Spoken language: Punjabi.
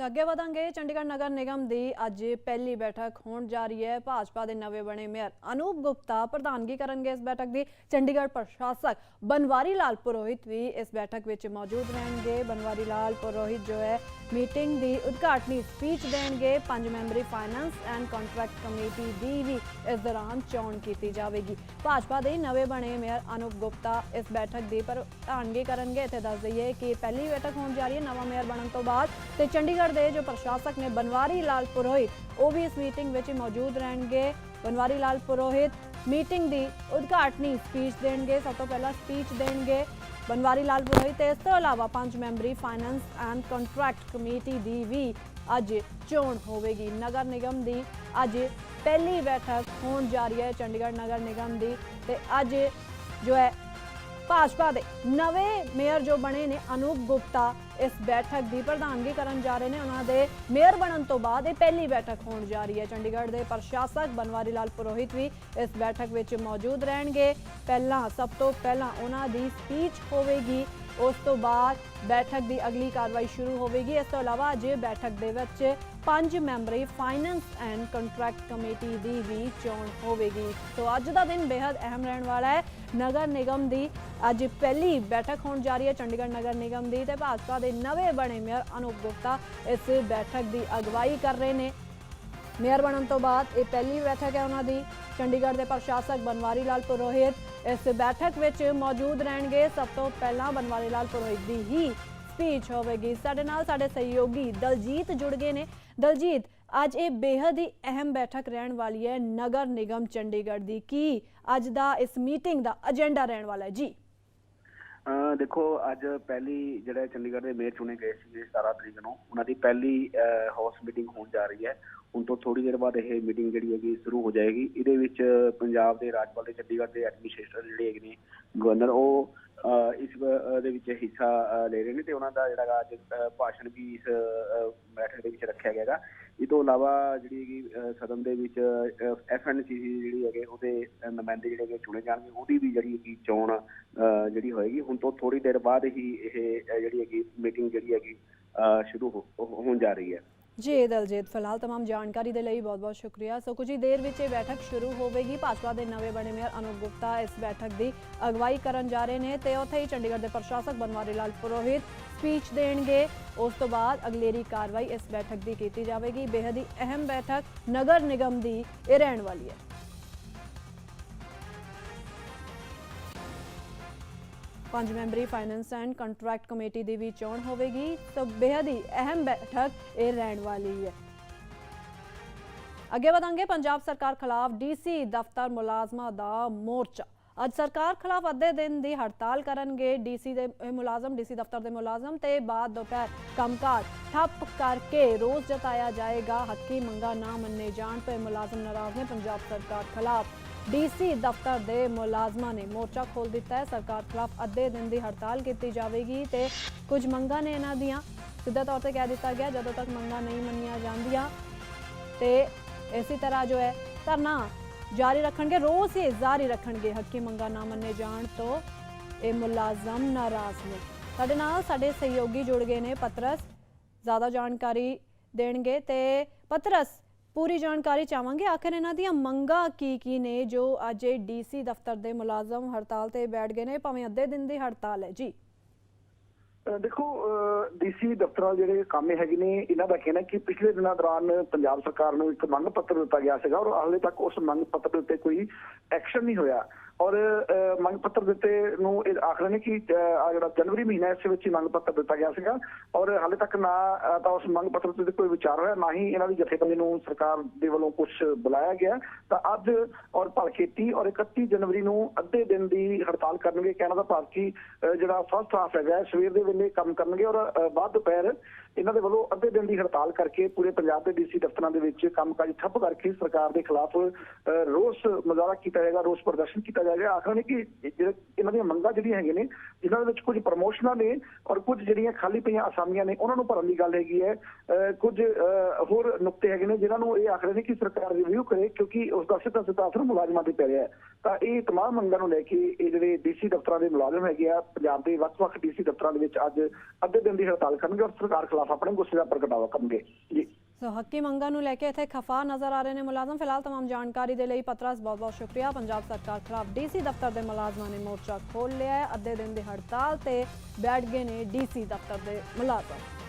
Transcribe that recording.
ਤੇ ਅੱਗੇ ਵਧਾਂਗੇ। ਚੰਡੀਗੜ੍ਹ ਨਗਰ ਨਿਗਮ ਦੀ ਅੱਜ ਪਹਿਲੀ ਬੈਠਕ ਹੋਣ ਜਾ ਰਹੀ ਹੈ। ਭਾਜਪਾ ਦੇ ਨਵੇਂ ਬਣੇ ਮੇਅਰ ਅਨੂਪ ਗੁਪਤਾ ਪ੍ਰਧਾਨਗੀ ਕਰਨਗੇ ਇਸ ਬੈਠਕ ਦੀ। ਚੰਡੀਗੜ੍ਹ ਪ੍ਰਸ਼ਾਸਕ ਬਨਵਾਰੀ ਲਾਲ ਪੁਰੋਹਿਤ ਵੀ ਇਸ ਬੈਠਕ ਵਿੱਚ ਮੌਜੂਦ ਰਹਿਣਗੇ। ਬਨਵਾਰੀ ਲਾਲ ਪੁਰੋਹਿਤ ਜੋ ਹੈ, ਮੀਟਿੰਗ ਦੀ ਉਦਘਾਟਨੀ ਸਪੀਚ ਦੇਣਗੇ। ਪੰਜ ਮੈਂਬਰੀ ਫਾਈਨੈਂਸ ਐਂਡ ਕੰਟਰੈਕਟ ਕਮੇਟੀ ਦੀ ਵੀ ਇਸ ਦੌਰਾਨ ਚੋਣ ਕੀਤੀ ਜਾਵੇਗੀ। ਭਾਜਪਾ ਦੇ ਨਵੇਂ ਬਣੇ ਮੇਅਰ ਅਨੂਪ ਗੁਪਤਾ ਇਸ ਬੈਠਕ ਦੀ ਪ੍ਰਧਾਨਗੀ ਕਰਨਗੇ। ਇੱਥੇ ਦੱਸ ਦਈਏ ਕਿ ਪਹਿਲੀ ਬੈਠਕ ਹੋਣ ਜਾ ਰਹੀ ਹੈ। ਨਵਾਂ ਮੇਅਰ ਬਣਨ ਤੋਂ ਬਾਅਦ ਤੇ ਚੰਡੀਗੜ੍ਹ ਦੇ ਜੋ ਪ੍ਰਸ਼ਾਸਕ ਨੇ ਬਨਵਾਰੀ ਲਾਲ ਪੁਰੋਹਿਤ, ਉਹ ਵੀ ਇਸ ਮੀਟਿੰਗ ਵਿੱਚ ਮੌਜੂਦ ਰਹਿਣਗੇ। ਬਨਵਾਰੀ ਲਾਲ ਪੁਰੋਹਿਤ ਮੀਟਿੰਗ ਦੀ ਉਦਘਾਟਨੀ ਸਪੀਚ ਦੇਣਗੇ, ਸਭ ਤੋਂ ਪਹਿਲਾਂ ਸਪੀਚ ਦੇਣਗੇ। ਬਨਵਾਰੀ ਲਾਲ ਪੁਰੋਹਿਤ ਇਸ ਤੋਂ ਇਲਾਵਾ ਪੰਜ ਮੈਂਬਰੀ ਫਾਈਨੈਂਸ ਐਂਡ ਕੰਟਰੈਕਟ ਕਮੇਟੀ ਦੀ ਵੀ ਅੱਜ ਚੋਣ ਹੋਵੇਗੀ। ਨਗਰ ਨਿਗਮ ਦੀ ਅੱਜ ਪਹਿਲੀ ਬੈਠਕ ਹੋਣ ਜਾ ਰਹੀ ਹੈ, ਚੰਡੀਗੜ੍ਹ ਨਗਰ ਨਿਗਮ ਦੀ। ਤੇ ਅੱਜ ਜੋ ਹੈ ਭਾਜਪਾ ਦੇ ਨਵੇਂ ਮੇਅਰ ਜੋ ਬਣੇ ਨੇ, ਅਨੂਪ ਗੁਪਤਾ ਇਸ ਬੈਠਕ ਦੀ ਪ੍ਰਧਾਨਗੀ ਕਰਨ ਜਾ ਰਹੇ ਨੇ। ਉਹਨਾਂ ਦੇ ਮੇਅਰ ਬਣਨ ਤੋਂ ਬਾਅਦ ਇਹ ਪਹਿਲੀ ਬੈਠਕ ਹੋਣ ਜਾ ਰਹੀ ਹੈ। ਚੰਡੀਗੜ੍ਹ ਦੇ ਪ੍ਰਸ਼ਾਸਕ ਬਨਵਾਰੀ ਲਾਲ ਪੁਰੋਹਿਤ ਵੀ ਇਸ ਬੈਠਕ ਵਿੱਚ ਮੌਜੂਦ ਰਹਿਣਗੇ। ਪਹਿਲਾਂ, ਸਭ ਤੋਂ ਪਹਿਲਾਂ ਉਹਨਾਂ ਦੀ ਸਪੀਚ ਹੋਵੇਗੀ। ਉਸ ਤੋਂ ਬਾਅਦ ਬੈਠਕ ਦੀ ਅਗਲੀ ਕਾਰਵਾਈ ਸ਼ੁਰੂ ਹੋਵੇਗੀ। ਇਸ ਤੋਂ ਇਲਾਵਾ ਅੱਜ ਬੈਠਕ ਦੇ ਵਿੱਚ ਪੰਜ ਮੈਂਬਰੀ ਫਾਈਨੈਂਸ ਐਂਡ ਕੰਟਰੈਕਟ ਕਮੇਟੀ ਦੀ ਵੀ ਚੋਣ ਹੋਵੇਗੀ। ਸੋ ਅੱਜ ਦਾ ਦਿਨ ਬੇहद ਅਹਿਮ ਰਹਿਣ ਵਾਲਾ ਹੈ। ਨਗਰ ਨਿਗਮ ਦੀ ਅੱਜ ਪਹਿਲੀ ਬੈਠਕ ਹੋਣ ਜਾ ਰਹੀ ਹੈ, ਚੰਡੀਗੜ੍ਹ ਨਗਰ ਨਿਗਮ ਦੀ। ਤੇ ਭਾਜਪਾ ਦੇ ਨਵੇਂ ਬਣੇ ਮੇਅਰ ਅਨੂਪ ਗੁਪਤਾ ਇਸ ਬੈਠਕ ਦੀ ਅਗਵਾਈ ਕਰ ਰਹੇ ਨੇ। ਮੇਅਰ ਬਣਨ ਤੋਂ ਬਾਅਦ ਇਹ ਪਹਿਲੀ ਬੈਠਕ ਹੈ ਉਹਨਾਂ ਦੀ। ਚੰਡੀਗੜ੍ਹ ਦੇ ਪ੍ਰਸ਼ਾਸਕ ਬਨਵਾਰੀ ਲਾਲ ਪੁਰੋਹਿਤ ਇਸ ਬੈਠਕ ਵਿੱਚ ਮੌਜੂਦ ਰਹਿਣਗੇ। ਸਭ ਤੋਂ ਪਹਿਲਾਂ ਬਨਵਾਰੀ ਲਾਲ ਪੁਰੋਹਿਤ ਦੀ ਹੀ ਸਪੀਚ ਹੋਵੇਗੀ। ਸਾਡੇ ਨਾਲ ਸਾਡੇ ਸਹਿਯੋਗੀ ਦਲਜੀਤ ਜੁੜ ਗਏ ਨੇ। ਦਲਜੀਤ, ਅੱਜ ਇਹ ਬੇहद ਹੀ ਅਹਿਮ ਬੈਠਕ ਰਹਿਣ ਵਾਲੀ ਹੈ ਨਗਰ ਨਿਗਮ ਚੰਡੀਗੜ੍ਹ ਦੀ। ਕੀ ਅੱਜ ਦਾ ਇਸ ਮੀਟਿੰਗ ਦਾ ਏਜੰਡਾ ਰਹਿਣ ਵਾਲਾ ਹੈ? ਜੀ। ਦੇਖੋ, ਅੱਜ ਪਹਿਲੀ ਜਿਹੜਾ ਚੰਡੀਗੜ੍ਹ ਦੇ ਮੇਅਰ ਚੁਣੇ ਗਏ ਸੀ 17 ਤਰੀਕ ਨੂੰ, ਉਹਨਾਂ ਦੀ ਪਹਿਲੀ ਹਾਊਸ ਮੀਟਿੰਗ ਹੋਣ ਜਾ ਰਹੀ ਹੈ। ਹੁਣ ਤੋਂ ਥੋੜੀ ਦੇਰ ਬਾਅਦ ਇਹ ਮੀਟਿੰਗ ਜਿਹੜੀ ਹੈਗੀ ਸ਼ੁਰੂ ਹੋ ਜਾਏਗੀ। ਇਹਦੇ ਵਿੱਚ ਪੰਜਾਬ ਦੇ ਰਾਜਪਾਲ ਤੇ ਚੰਡੀਗੜ੍ਹ ਦੇ ਐਡਮਿਨਿਸਟ੍ਰੇਟਰ ਜਿਹੜੇ ਹੈਗੇ ਨੇ ਗਵਰਨਰ ਉਹ ਇਸ ਦੇ ਵਿੱਚ ਹਿੱਸਾ ਲੈ ਰਹੇ ਨੇ ਤੇ ਉਹਨਾਂ ਦਾ ਜਿਹੜਾ ਅੱਜ ਭਾਸ਼ਣ ਵੀ ਇਸ ਬੈਠਕ ਦੇ ਵਿੱਚ ਰੱਖਿਆ ਗਿਆ ਗਾ ਇਹ ਤੋਂ ਇਲਾਵਾ ਜਿਹੜੀ ਹੈਗੀ ਸਦਨ ਦੇ ਵਿੱਚ ਐਫਐਨਸੀਸੀ ਜਿਹੜੀ ਹੈਗੇ, ਉਹਦੇ ਨੁਮਾਇੰਦੇ ਜਿਹੜੇ ਹੈਗੇ ਚੁਣੇ ਜਾਣਗੇ। ਉਹਦੀ ਵੀ ਜਿਹੜੀ ਹੈਗੀ ਚੋਣ, ਅਹ ਜਿਹੜੀ ਹੋਏਗੀ। ਹੁਣ ਤੋਂ ਥੋੜੀ ਦੇਰ ਬਾਅਦ ਹੀ ਇਹ ਜਿਹੜੀ ਹੈਗੀ ਮੀਟਿੰਗ ਜਿਹੜੀ ਹੈਗੀ, ਅਹ ਸ਼ੁਰੂ ਹੋ- ਹੋਣ ਜਾ ਰਹੀ ਹੈ। ਜੀ, ਦਲਜੀਤ ਫਿਲਹਾਲ तमाम ਜਾਣਕਾਰੀ ਦੇ ਲਈ ਬਹੁਤ-ਬਹੁਤ ਸ਼ੁਕਰੀਆ। ਸੋ ਕੁਝ ਹੀ ਦੇਰ ਵਿੱਚ ਇਹ ਬੈਠਕ ਸ਼ੁਰੂ ਹੋਵੇਗੀ। ਭਾਜਪਾ ਦੇ ਨਵੇਂ ਬਣੇ ਮੇਅਰ ਅਨੂਪ ਗੁਪਤਾ ਇਸ ਬੈਠਕ ਦੀ ਅਗਵਾਈ ਕਰਨ ਜਾ ਰਹੇ ਨੇ ਤੇ ਉੱਥੇ ਹੀ ਚੰਡੀਗੜ੍ਹ ਦੇ ਪ੍ਰਸ਼ਾਸਕ ਬਨਵਾਰੀ ਲਾਲ ਪੁਰੋਹਿਤ ਸਪੀਚ ਦੇਣਗੇ। ਉਸ ਤੋਂ ਬਾਅਦ ਅਗਲੇਰੀ ਕਾਰਵਾਈ ਇਸ ਬੈਠਕ ਦੀ ਕੀਤੀ ਜਾਵੇਗੀ। ਬੇहद ਹੀ ਅਹਿਮ ਬੈਠਕ ਨਗਰ ਨਿਗਮ ਦੀ ਇਹ ਰਹਿਣ ਵਾਲੀ ਹੈ। ਪੰਜ ਮੈਂਬਰੀ ਫਾਈਨੈਂਸ ਐਂਡ ਕੰਟਰੈਕਟ ਕਮੇਟੀ ਦੀ ਵੀ ਚੋਣ ਹੋਵੇਗੀ। ਤਾਂ ਬੇहद ਹੀ ਅਹਿਮ ਬੈਠਕ ਇਹ ਰਹਿਣ ਵਾਲੀ ਹੈ। ਅੱਗੇ ਵਧਾਂਗੇ ਪੰਜਾਬ ਸਰਕਾਰ ਖਿਲਾਫ ਡੀਸੀ ਦਫ਼ਤਰ ਮੁਲਾਜ਼ਮਾਂ ਦਾ ਮੋਰਚਾ। ਅੱਜ ਸਰਕਾਰ ਖਿਲਾਫ ਅੱਧੇ ਦਿਨ ਦੀ ਹੜਤਾਲ ਕਰਨਗੇ। ਡੀਸੀ ਦੇ ਇਹ ਮੁਲਾਜ਼ਮ, ਡੀਸੀ ਦਫ਼ਤਰ ਦੇ ਮੁਲਾਜ਼ਮ ਤੇ ਬਾਅਦ ਦੁਪਹਿਰ ਕੰਮਕਾਜ ਠੱਪ ਕਰਕੇ ਰੋਸ ਜਤਾਇਆ ਜਾਏਗਾ। ਹੱਕੀ ਮੰਗਾ ਨਾ ਮੰਨੇ ਜਾਣ ਤੇ ਮੁਲਾਜ਼ਮ ਨਾਰਾਜ਼ ਨੇ ਪੰਜਾਬ ਸਰਕਾਰ ਖਿਲਾਫ। ਡੀਸੀ ਦਫ਼ਤਰ ਦੇ ਮੁਲਾਜ਼ਮਾਂ ਨੇ ਮੋਰਚਾ ਖੋਲ ਦਿੱਤਾ ਹੈ। ਸਰਕਾਰ ਖਿਲਾਫ ਅੱਧੇ ਦਿਨ ਦੀ ਹੜਤਾਲ ਕੀਤੀ ਜਾਵੇਗੀ ਤੇ ਕੁਝ ਮੰਗਾਂ ਨੇ ਇਹਨਾਂ ਦੀਆਂ। ਸਿੱਧਾ ਤੌਰ ਤੇ ਕਹਿ ਦਿੱਤਾ ਗਿਆ, ਜਦੋਂ ਤੱਕ ਮੰਗਾਂ ਨਹੀਂ ਮੰਨੀਆਂ ਜਾਂਦੀਆਂ ਤੇ ਇਸੇ ਤਰ੍ਹਾਂ ਜੋ ਹੈ ਧਰਨਾ ਜਾਰੀ ਰੱਖਣਗੇ, ਰੋਜ਼ ਹੀ ਜਾਰੀ ਰੱਖਣਗੇ। ਹੱਕੀ ਮੰਗਾਂ ਨਾ ਮੰਨੇ ਜਾਣ ਤੋਂ ਇਹ ਮੁਲਾਜ਼ਮ ਨਾਰਾਜ਼ ਨੇ। ਸਾਡੇ ਨਾਲ ਸਾਡੇ ਸਹਿਯੋਗੀ ਜੁੜ ਗਏ ਨੇ, ਪਤਰਸ ਜ਼ਿਆਦਾ ਜਾਣਕਾਰੀ ਦੇਣਗੇ ਤੇ ਪਤਰਸ ਪੂਰੀ ਜਾਣਕਾਰੀ ਚਾਹਾਂਗੇ। ਆਖਰ ਇਹਨਾਂ ਦੀਆਂ ਮੰਗਾਂ ਕੀ ਕੀ ਨੇ ਜੋ ਅੱਜ ਡੀਸੀ ਦਫ਼ਤਰ ਦੇ ਮੁਲਾਜ਼ਮ ਹੜਤਾਲ ਤੇ ਬੈਠ ਗਏ ਨੇ, ਭਾਵੇਂ ਅੱਧੇ ਦਿਨ ਦੀ ਹੜਤਾਲ ਹੈ। ਜੀ। ਦੇਖੋ ਡੀਸੀ ਦਫ਼ਤਰਾਂ ਜਿਹੜੇ ਕੰਮ ਹੈਗੇ ਨੇ, ਇਹਨਾਂ ਦਾ ਕਹਿਣਾ ਕਿ ਪਿਛਲੇ ਦਿਨਾਂ ਦੌਰਾਨ ਪੰਜਾਬ ਸਰਕਾਰ ਨੂੰ ਇੱਕ ਮੰਗ ਪੱਤਰ ਦਿੱਤਾ ਗਿਆ ਸੀਗਾ ਔਰ ਹਾਲੇ ਤੱਕ ਉਸ ਮੰਗ ਪੱਤਰ ਦੇ ਉੱਤੇ ਕੋਈ ਐਕਸ਼ਨ ਨਹੀਂ ਹੋਇਆ। ਔਰ ਮੰਗ ਪੱਤਰ ਦਿੱਤੇ ਨੂੰ ਇਹ ਆਖ ਰਹੇ ਨੇ ਕਿ ਆ ਜਿਹੜਾ ਜਨਵਰੀ ਮਹੀਨਾ ਇਸ ਵਿੱਚ ਹੀ ਮੰਗ ਪੱਤਰ ਦਿੱਤਾ ਗਿਆ ਸੀਗਾ। ਔਰ ਹਾਲੇ ਤੱਕ ਨਾ ਤਾਂ ਉਸ ਮੰਗ ਪੱਤਰ ਤੇ ਕੋਈ ਵਿਚਾਰ ਹੋਇਆ, ਨਾ ਹੀ ਇਹਨਾਂ ਦੀ ਜਥੇਬੰਦੀ ਨੂੰ ਸਰਕਾਰ ਦੇ ਵੱਲੋਂ ਕੁਝ ਬੁਲਾਇਆ ਗਿਆ। ਤਾਂ ਅੱਜ ਔਰ ਭਲਖੇਤੀ ਔਰ 31 ਜਨਵਰੀ ਨੂੰ ਅੱਧੇ ਦਿਨ ਦੀ ਹੜਤਾਲ ਕਰਨਗੇ। ਕਹਿਣਾ ਦਾ ਭਾਵ ਕਿ ਜਿਹੜਾ ਫਸਟ ਹਾਫ ਹੈਗਾ, ਸਵੇਰ ਦੇ ਵੇਲੇ ਕੰਮ ਕਰਨਗੇ ਔਰ ਬਾਅਦ ਦੁਪਹਿਰ ਇਹਨਾਂ ਦੇ ਵੱਲੋਂ ਅੱਧੇ ਦਿਨ ਦੀ ਹੜਤਾਲ ਕਰਕੇ ਪੂਰੇ ਪੰਜਾਬ ਦੇ ਡੀਸੀ ਦਫ਼ਤਰਾਂ ਦੇ ਵਿੱਚ ਕੰਮਕਾਜ ਠੱਪ ਕਰਕੇ ਸਰਕਾਰ ਦੇ ਖਿਲਾਫ ਰੋਸ ਮੁਜ਼ਾਹਰਾ ਕੀਤਾ ਜਾਏਗਾ, ਰੋਸ ਪ੍ਰਦਰਸ਼ਨ ਕੀਤਾ ਜਾਏਗਾ ਆਖਰ ਨੇ ਕਿ ਇਹਨਾਂ ਦੀਆਂ ਮੰਗਾਂ ਜਿਹੜੀਆਂ ਹੈਗੀਆਂ ਨੇ ਜਿਨ੍ਹਾਂ ਦੇ ਵਿੱਚ ਕੁਝ ਪ੍ਰਮੋਸ਼ਨਾਂ ਨੇ ਔਰ ਕੁਝ ਜਿਹੜੀਆਂ ਖਾਲੀ ਪਈਆਂ ਅਸਾਮੀਆਂ ਨੇ ਉਹਨਾਂ ਨੂੰ ਭਰਨ ਦੀ ਗੱਲ ਹੈਗੀ ਹੈ। ਅਹ, ਕੁਝ ਅਹ, ਹੋਰ ਨੁਕਤੇ ਹੈਗੇ ਨੇ ਜਿਨ੍ਹਾਂ ਨੂੰ ਇਹ ਆਖਦੇ ਨੇ ਕਿ ਸਰਕਾਰ ਰਿਵਿਊ ਕਰੇ ਕਿਉਂਕਿ ਉਸ ਦਾ ਸਿੱਧਾ ਸਿੱਧਾ ਅਸਰ ਮੁਲਾਜ਼ਮਾਂ ਤੇ ਪੈ ਰਿਹਾ ਹੈ। ਤਾਂ ਇਹ ਤਮਾਮ ਮੰਗਾਂ ਨੂੰ ਲੈ ਕੇ ਇਹ ਜਿਹੜੇ ਡੀਸੀ ਦਫ਼ਤਰਾਂ ਦੇ ਮੁਲਾਜ਼ਮ ਹੈਗੇ ਆ ਪੰਜਾਬ ਦੇ ਵੱਖ-ਵੱਖ ਡੀਸੀ ਦਫ਼ਤਰਾਂ ਦੇ ਵਿੱਚ ਅੱਜ ਅੱਧੇ ਦਿਨ ਦੀ ਹੜਤਾਲ ਕਰਨਗੇ ਔਰ ਸਰਕਾਰ ਖਿਲਾਫ ਆਪਣੇ ਗੁੱਸੇ ਦਾ ਪ੍ਰਗਟਾਵਾ ਕਰਨਗੇ। ਜੀ। ਸੋ ਹੱਕੀ ਮੰਗਾਂ ਨੂੰ ਲੈ ਕੇ ਇੱਥੇ ਖਫਾ ਨਜ਼ਰ ਆ ਰਹੇ ਨੇ ਮੁਲਾਜ਼ਮ। ਫਿਲਹਾਲ ਤਮਾਮ ਜਾਣਕਾਰੀ ਦੇ ਲਈ ਪਤਰਸ, ਬਹੁਤ ਬਹੁਤ ਸ਼ੁਕਰੀਆ। ਪੰਜਾਬ ਸਰਕਾਰ ਖਿਲਾਫ ਡੀਸੀ ਦਫ਼ਤਰ ਦੇ ਮੁਲਾਜ਼ਮਾਂ ਨੇ ਮੋਰਚਾ ਖੋਲ ਲਿਆ ਹੈ। ਅੱਧੇ ਦਿਨ ਦੀ ਹੜਤਾਲ ਤੇ ਬੈਠ ਗਏ ਨੇ ਡੀਸੀ ਦਫ਼ਤਰ ਦੇ ਮੁਲਾਜ਼ਮ।